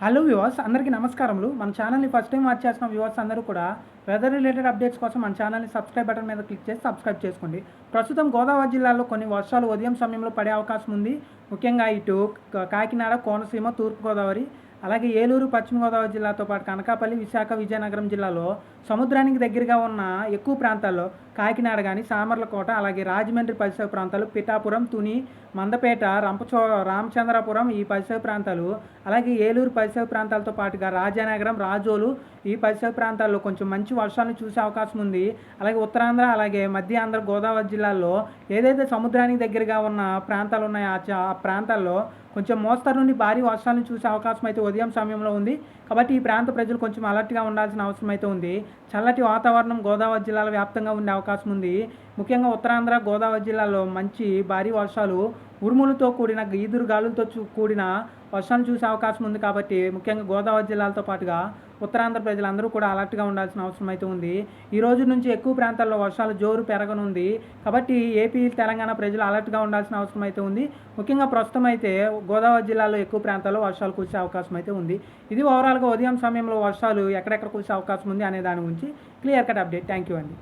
Hello viewers అందరికీ నమస్కారములు. మన ఛానల్ని ఫస్ట్ టైం వాచ్ చేసిన వ్యూవర్స్ అందరూ కూడా వెదర్ రిలేటెడ్ అప్డేట్స్ కోసం మన ఛానల్ని సబ్స్క్రైబ్ బటన్ మీద క్లిక్ చేసి సబ్స్క్రైబ్ చేసుకోండి. ప్రస్తుతం గోదావరి జిల్లాలో కొన్ని వర్షాలు ఉదయం సమయంలో పడే అవకాశం ఉంది. ముఖ్యంగా ఇటు కాకినాడ కోనసీమ తూర్పుగోదావరి అలాగే ఏలూరు పశ్చిమ గోదావరి జిల్లాతో పాటు కనకాపల్లి విశాఖ విజయనగరం జిల్లాలో సముద్రానికి దగ్గరగా ఉన్న ఎక్కువ ప్రాంతాల్లో కాకినాడ కానీ సామర్లకోట అలాగే రాజమండ్రి పరిసర ప్రాంతాలు పిఠాపురం తుని మందపేట రంపచో రామచంద్రపురం ఈ పరిసర ప్రాంతాలు అలాగే ఏలూరు పరిసర ప్రాంతాలతో పాటుగా రాజానగరం రాజోలు ఈ పరిసర ప్రాంతాల్లో కొంచెం మంచి వర్షాలను చూసే అవకాశం ఉంది. అలాగే ఉత్తరాంధ్ర అలాగే మధ్య ఆంధ్ర గోదావరి జిల్లాల్లో ఏదైతే సముద్రానికి దగ్గరగా ఉన్న ప్రాంతాలు ఉన్నాయో ఆ చ- ఆ ప్రాంతాల్లో కొంచెం మోస్తరు నుండి భారీ వర్షాలను చూసే అవకాశం అయితే ఉదయం సమయంలో ఉంది. కాబట్టి ఈ ప్రాంత ప్రజలు కొంచెం అలర్ట్గా ఉండాల్సిన అవసరం అయితే ఉంది. చల్లటి వాతావరణం గోదావరి జిల్లాల వ్యాప్తంగా ఉండే అవకాశం అవకాశం ఉంది. ముఖ్యంగా ఉత్తరాంధ్ర గోదావరి జిల్లాలో మంచి భారీ వర్షాలు ఉరుములతో కూడిన ఈదురు గాలులతో కూడిన వర్షాలు చూసే అవకాశం ఉంది కాబట్టి ముఖ్యంగా గోదావరి జిల్లాలతో పాటుగా ఉత్తరాంధ్ర ప్రజలందరూ కూడా అలర్ట్గా ఉండాల్సిన అవసరం అయితే ఉంది. ఈ రోజు నుంచి ఎక్కువ ప్రాంతాల్లో వర్షాలు జోరు పెరగనుంది కాబట్టి ఏపీ తెలంగాణ ప్రజలు అలర్ట్గా ఉండాల్సిన అవసరం అయితే ఉంది. ముఖ్యంగా ప్రస్తుతం అయితే గోదావరి జిల్లాలో ఎక్కువ ప్రాంతాల్లో వర్షాలు కురిసే అవకాశం అయితే ఉంది. ఇది ఓవరాల్గా ఉదయం సమయంలో వర్షాలు ఎక్కడెక్కడ కురిసే అవకాశం ఉంది అనే దాని గురించి clear cut update. Thank you అండి.